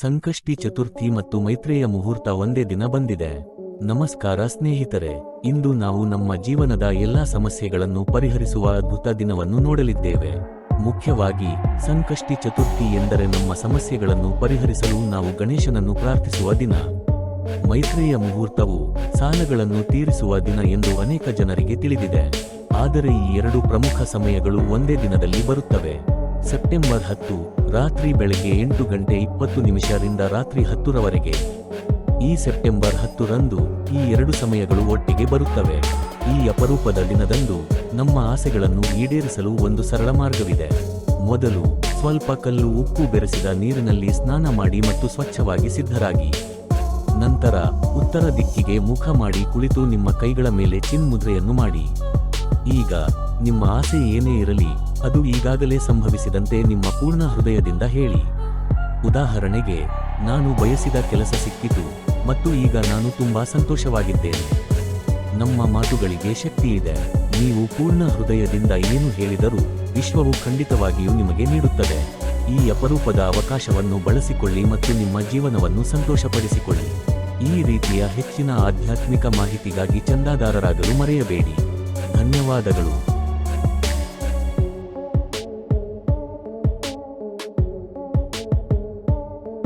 ಸಂಕಷ್ಟಿ ಚತುರ್ಥಿ ಮತ್ತು ಮೈತ್ರೇಯ ಮುಹೂರ್ತ ಒಂದೇ ದಿನ ಬಂದಿದೆ. ನಮಸ್ಕಾರ ಸ್ನೇಹಿತರೆ, ಇಂದು ನಾವು ನಮ್ಮ ಜೀವನದ ಎಲ್ಲಾ ಸಮಸ್ಯೆಗಳನ್ನು ಪರಿಹರಿಸುವ ಅದ್ಭುತ ದಿನವನ್ನು ನೋಡಲಿದ್ದೇವೆ. ಮುಖ್ಯವಾಗಿ, ಸಂಕಷ್ಟಿ ಚತುರ್ಥಿ ಎಂದರೆ ನಮ್ಮ ಸಮಸ್ಯೆಗಳನ್ನು ಪರಿಹರಿಸಲು ನಾವು ಗಣೇಶನನ್ನು ಪ್ರಾರ್ಥಿಸುವ ದಿನ. ಮೈತ್ರೇಯ ಮುಹೂರ್ತವು ಸಾಲಗಳನ್ನು ತೀರಿಸುವ ದಿನ ಎಂದು ಅನೇಕ ಜನರಿಗೆ ತಿಳಿದಿದೆ. ಆದರೆ ಈ ಎರಡು ಪ್ರಮುಖ ಸಮಯಗಳು ಒಂದೇ ದಿನದಲ್ಲಿ ಬರುತ್ತವೆ. ಸೆಪ್ಟೆಂಬರ್ ಹತ್ತು, ರಾತ್ರಿ ಬೆಳಗ್ಗೆ ಎಂಟು ಗಂಟೆ ಇಪ್ಪತ್ತು ನಿಮಿಷರಿಂದ ರಾತ್ರಿ ಹತ್ತರವರೆಗೆ. ಈ ಸೆಪ್ಟೆಂಬರ್ ಹತ್ತರಂದು ಈ ಎರಡು ಸಮಯಗಳು ಒಟ್ಟಿಗೆ ಬರುತ್ತವೆ. ಈ ಅಪರೂಪದ ದಿನದಂದು ನಮ್ಮ ಆಸೆಗಳನ್ನು ಈಡೇರಿಸಲು ಒಂದು ಸರಳ ಮಾರ್ಗವಿದೆ. ಮೊದಲು ಸ್ವಲ್ಪ ಕಲ್ಲು ಉಪ್ಪು ಬೆರೆಸಿದ ನೀರಿನಲ್ಲಿ ಸ್ನಾನ ಮಾಡಿ ಮತ್ತು ಸ್ವಚ್ಛವಾಗಿ ಸಿದ್ಧರಾಗಿ. ನಂತರ ಉತ್ತರ ದಿಕ್ಕಿಗೆ ಮುಖ ಮಾಡಿ ಕುಳಿತು ನಿಮ್ಮ ಕೈಗಳ ಮೇಲೆ ಚಿನ್ಮುದ್ರೆಯನ್ನು ಮಾಡಿ. ಈಗ ನಿಮ್ಮ ಆಸೆ ಏನೇ ಇರಲಿ ಅದು ಈಗಾಗಲೇ ಸಂಭವಿಸಿದಂತೆ ನಿಮ್ಮ ಪೂರ್ಣ ಹೃದಯದಿಂದ ಹೇಳಿ. ಉದಾಹರಣೆಗೆ, ನಾನು ಬಯಸಿದ ಕೆಲಸ ಸಿಕ್ಕಿತು ಮತ್ತು ಈಗ ನಾನು ತುಂಬಾ ಸಂತೋಷವಾಗಿದ್ದೇನೆ. ನಮ್ಮ ಮಾತುಗಳಿಗೆ ಶಕ್ತಿ ಇದೆ. ನೀವು ಪೂರ್ಣ ಹೃದಯದಿಂದ ಏನು ಹೇಳಿದರೂ ವಿಶ್ವವು ಖಂಡಿತವಾಗಿಯೂ ನಿಮಗೆ ನೀಡುತ್ತದೆ. ಈ ಅಪರೂಪದ ಅವಕಾಶವನ್ನು ಬಳಸಿಕೊಳ್ಳಿ ಮತ್ತು ನಿಮ್ಮ ಜೀವನವನ್ನು ಸಂತೋಷಪಡಿಸಿಕೊಳ್ಳಿ. ಈ ರೀತಿಯ ಹೆಚ್ಚಿನ ಆಧ್ಯಾತ್ಮಿಕ ಮಾಹಿತಿಗಾಗಿ ಚಂದಾದಾರರಾಗಲು ಮರೆಯಬೇಡಿ. ಧನ್ಯವಾದಗಳು.